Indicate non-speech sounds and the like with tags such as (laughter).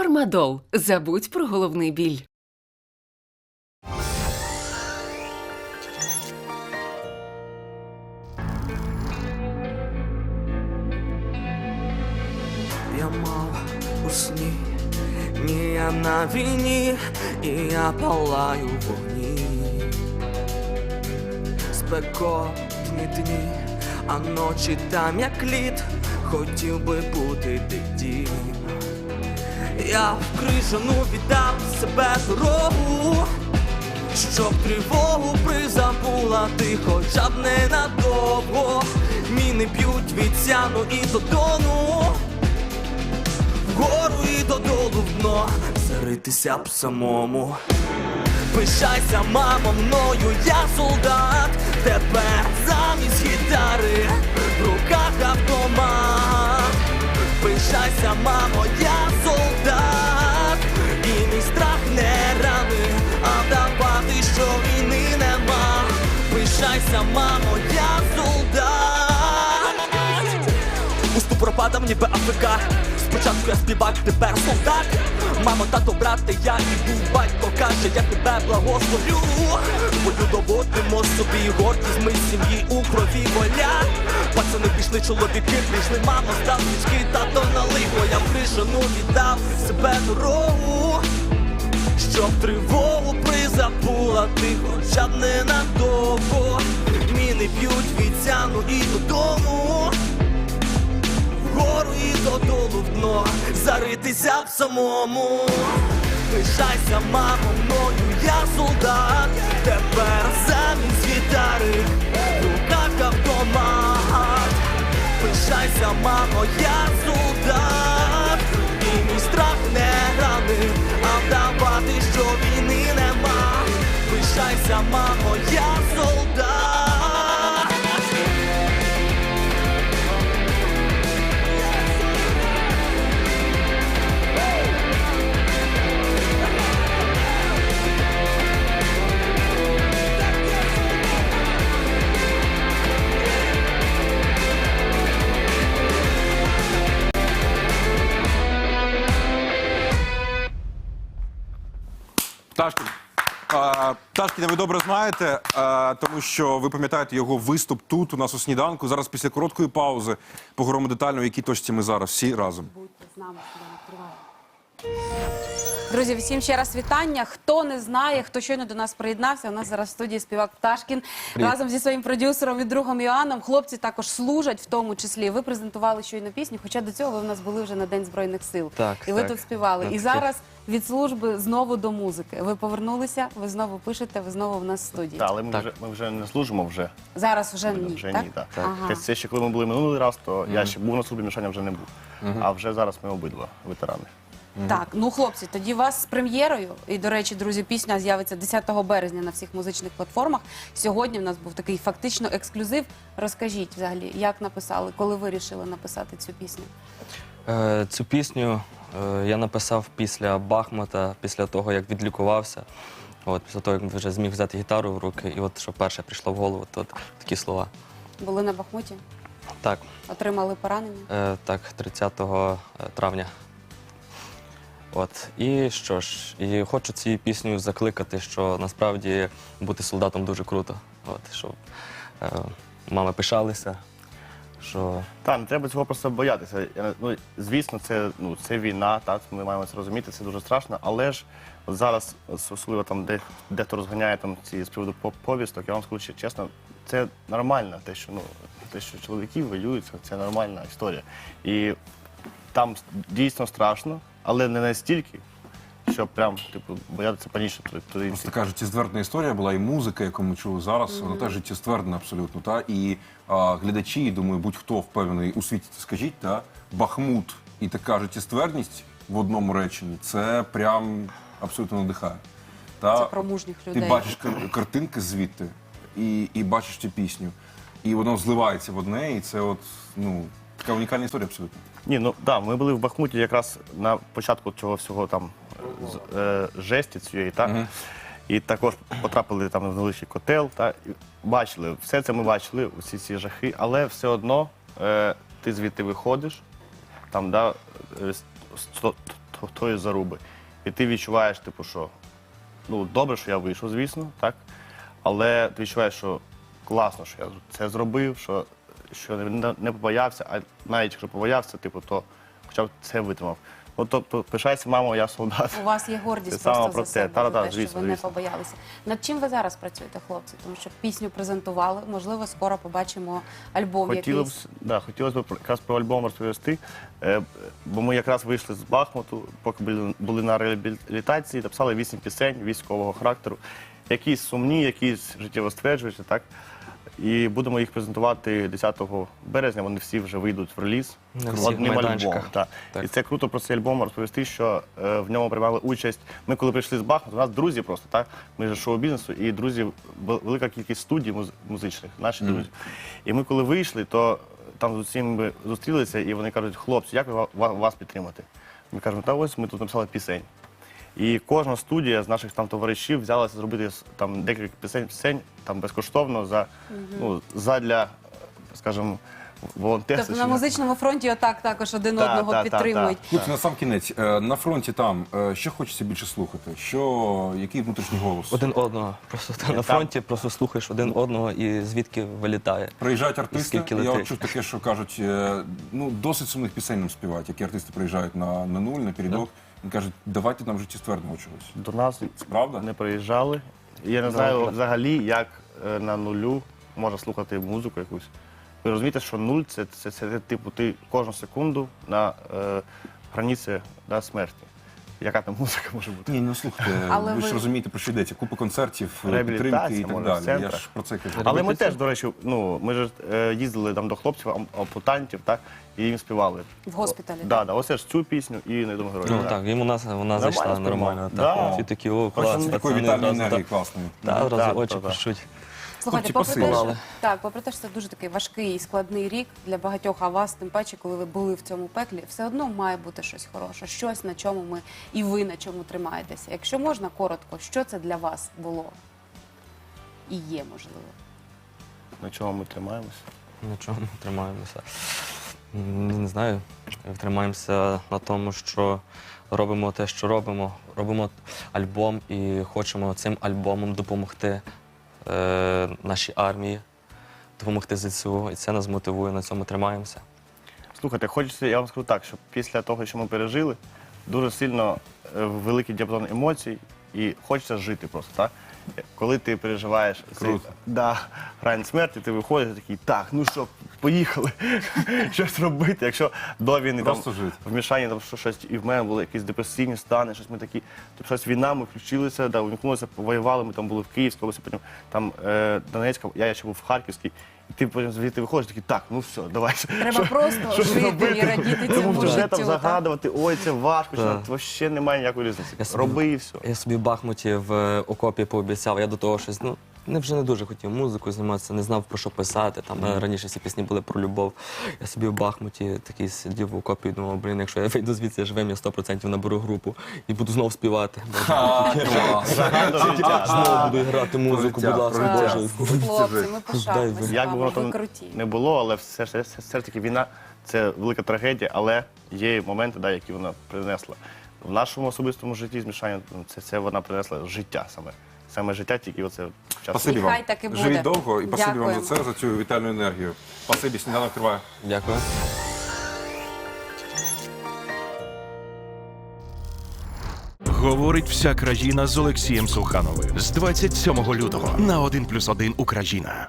Фармадол. Забудь про головний біль. Я мав у сні, ні, я на війні, і я палаю вогні. Спекотні дні, а ночі там як лід, хотів би бути де дім. Я в крижану віддав себе дорогу, щоб тривогу призабула ти хоча б ненадовго. Міни б'ють від сяну і до дону вгору і додолу в дно заритися б самому. Пишайся, мамо, мною, я солдат, тепер замість гітари в руках автомат. Пишайся, мамо, я Пишайся, мамо, я солдат. Уступ пропадав ніби АФК Спочатку я співак, тепер солдат. Мамо, тато, брате, я і був батько каже, я тебе благословлю. Бою доводимо собі гордість, ми сім'ї у крові воля. Пацани пішли, чоловіки прийшли, мама став свічки, тато налиго Я кришану віддав себе дорогу щоб тривогу призабула ти хоча б ненадовго Міни б'ють від сяну і додому. Вгору і додолу в дно. Заритися в самому. Пишайся, мамо, мною, я солдат. Тепер замість гітари в руках автомат. Пишайся, мамо, я солдат. І мій страх не грани, а вдавати, що війни нема. Пишайся, мамо, я Пташкін. Пташкіна ви добре знаєте, тому що ви пам'ятаєте його виступ тут, у нас у сніданку. Зараз після короткої паузи поговоримо детально, в якій точці ми зараз всі разом. Будьте з нами сніданок триває. Друзі, всім ще раз вітання. Хто не знає, хто щойно до нас приєднався, у нас зараз в студії співак Пташкін разом зі своїм продюсером і другом Іоанном. Хлопці також служать, в тому числі. Ви презентували щойно пісню, хоча до цього ви в нас були вже на День Збройних сил. Так, і ви так. тут співали. І зараз від служби знову до музики. Ви повернулися, ви знову пишете, ви знову в нас в студії. Так, але ми Так. вже ми вже не служимо вже. Зараз вже ні. вже так? ні, так. Ага. Це ще коли ми були минулий раз, то я ще був на службі, Мішаня вже не був. А вже зараз ми обидва ветерани. Так, ну хлопці, тоді вас з прем'єрою. І до речі, друзі, пісня з'явиться 10 березня на всіх музичних платформах. Сьогодні в нас був такий фактично ексклюзив. Розкажіть взагалі, як написали, коли ви вирішили написати цю пісню? Е, Цю пісню е, я написав після Бахмута, після того, як відлікувався. От, після того, як вже зміг взяти гітару в руки, і от що перше прийшло в голову, то от такі слова. Були на Бахмуті, Так, отримали поранення. е, так, 30 травня. От, і що ж, і хочу цією піснею закликати, що насправді бути солдатом дуже круто. От, щоб е, мами пишалися, що Так, не треба цього просто боятися. Ну, звісно, це, ну, це війна, так, ми маємо це розуміти, це дуже страшно, але ж от зараз, особливо там, де дехто розганяє там ці з приводу повісток, я вам скажу ще чесно, це нормально, те, що ну те, що чоловіки воюють, це нормальна історія. І там дійсно страшно, але не настільки, щоб прям типу боятися панічно туди. туди йти. Ось така життєствердна історія була, і музика, яку ми чули зараз, вона теж життєствердна абсолютно. Та? І а, глядачі, і думаю, будь-хто впевнений у світі, скажіть, та? Бахмут і така життєствердність в одному реченні, це прям абсолютно надихає. Та? Це про мужніх Ти бачиш кар- картинки звідти і, і бачиш цю пісню. І воно зливається в одне, і це от, ну, така унікальна історія абсолютно. Ні, ну да, ми були в Бахмуті якраз на початку цього всього там з- е, жесті цієї, так? І також потрапили там в невеличкий котел, та, і бачили, все це ми бачили, усі ці жахи, але все одно е, ти звідти виходиш, там, да, е, с- сто- то- тої заруби. І ти відчуваєш, типу, що ну, добре, що я вийшов, звісно, так. Але ти відчуваєш, що класно, що я це зробив, що, що не, не побоявся, а навіть якщо побоявся, типу, то хоча б це витримав. Ну, тобто, пишайся, мамо, я солдат. У вас є гордість Це просто про за це. себе, Та-та-та, за те, що звісно, ви не побоялися. Над чим ви зараз працюєте, хлопці? Тому що пісню презентували, можливо, скоро побачимо альбом Хотіло б, якийсь. да, хотілося б якраз про альбом розповісти, е, бо ми якраз вийшли з Бахмуту, поки були, були на реабілітації, написали вісім пісень військового характеру, якісь сумні, якісь життєвостверджуючі, так? І будемо їх презентувати 10 березня. Вони всі вже вийдуть в реліз На всіх одним майданчиках. альбомом. Так. Так. І це круто про цей альбом розповісти, що е, в ньому приймали участь. Ми коли прийшли з Бахмуту, у нас друзі просто так. Ми ж шоу-бізнесу, і друзі, вел- велика кількість студій муз- музичних, наші друзі. І ми коли вийшли, то там з усіма зустрілися, і вони кажуть, хлопці, як ва- вас підтримати? Ми кажемо, та ось ми тут написали пісень. І кожна студія з наших там товаришів взялася зробити там декілька пісень, пісень там безкоштовно за ну задля, скажімо, волонтерства. Тобто на музичному фронті отак також один Та, одного та, та, підтримують. Хлопці, на сам кінець, е, на фронті там, е, що хочеться більше слухати? Що, який внутрішній голос? Один одного. Просто на там- фронті просто слухаєш один одного і звідки вилітає. Приїжджають артисти, скільки я от чув таке, що кажуть, е, ну досить сумних пісень нам співають, які артисти приїжджають на, на нуль, на передок, і кажуть, давайте нам життєствердного чогось. До нас Правда? не приїжджали. І Я не знаю взагалі, як е, на нулю можна слухати музику якусь. Ви розумієте, що нуль це, це, це, типу ти кожну секунду на е, границі да, смерті. Яка там музика може бути? Ні, ну слухайте, Але ви ж ви- розумієте, про що йдеться. Купа концертів, е, підтримки і так може, в далі. Я центрах. ж про це кажу. Але ми теж, до речі, ну ми ж е, їздили там до хлопців, ам- ампутантів, так, і їм співали. В госпіталі, Да, да, ось ж цю пісню і невідомо герою. Ну так, йому нас вона зайшла сприймали. нормально. Да. Так, всі такі, о, клас, такої пацани, вітальної одразу, енергії так. класної. Та, Так, одразу очі так, так. пишуть. Слухайте, попри те, що, так, попри те, що це дуже такий важкий і складний рік для багатьох, а вас, тим паче, коли ви були в цьому пеклі, все одно має бути щось хороше, щось, на чому ми і ви на чому тримаєтеся. Якщо можна коротко, що це для вас було і є можливо? На чому ми тримаємося? На чому ми тримаємося? Не знаю. Тримаємося на тому, що робимо те, що робимо. Робимо альбом і хочемо цим альбомом допомогти е, нашій армії, допомогти ЗСУ. І це нас мотивує, на цьому тримаємося. Слухайте, хочеться, я вам скажу так, що після того, що ми пережили, дуже сильно е, великий діапазон емоцій і хочеться жити просто, так? Коли ти переживаєш цей, да, грань смерті, ти виходиш і такий, так, ну що, поїхали, (laughs) щось робити. Якщо до війни там, Просто жити. в мішанні там що- щось, і в мене були якісь депресивні стани, щось ми такі, тобто щось війна, ми включилися, да, увімкнулися, воювали, ми там були в Київській області, потім там е, Донецька, я ще був в Харківській, і ти потім звідти виходиш, такий, так, ну все, давай. Треба просто що жити робити? і радіти Тому цьому вже життю. там так? загадувати, ой, це важко, чи Так. це взагалі немає ніякої різниці. Я собі- Роби і все. Я собі в Бахмуті в е, окопі пообіцяв. Я до того щось, ну, не вже не дуже хотів музику зніматися, не знав про що писати. Там е, раніше всі пісні були про любов. Я собі в Бахмуті такий сидів в окопі і думав, блін, якщо я вийду звідси живим, я 100% наберу групу і буду знов співати. (laughs) Знову буду грати музику, будь ласка, Боже. Хлопці, ми пишаємося. Як би воно там круті. не було, але все ж все, все ж таки війна це велика трагедія, але є моменти, да, які вона принесла. В нашому особистому житті змішання ну, це, це вона принесла життя саме. Саме життя, тільки оце час. Спасибі Нехай так і буде. Живіть довго і спасибі вам за це, за цю вітальну енергію. Спасибі, сніданок триває. Дякую. Говорить вся країна з Олексієм Сухановим з 27 лютого на 1+,1 Україна.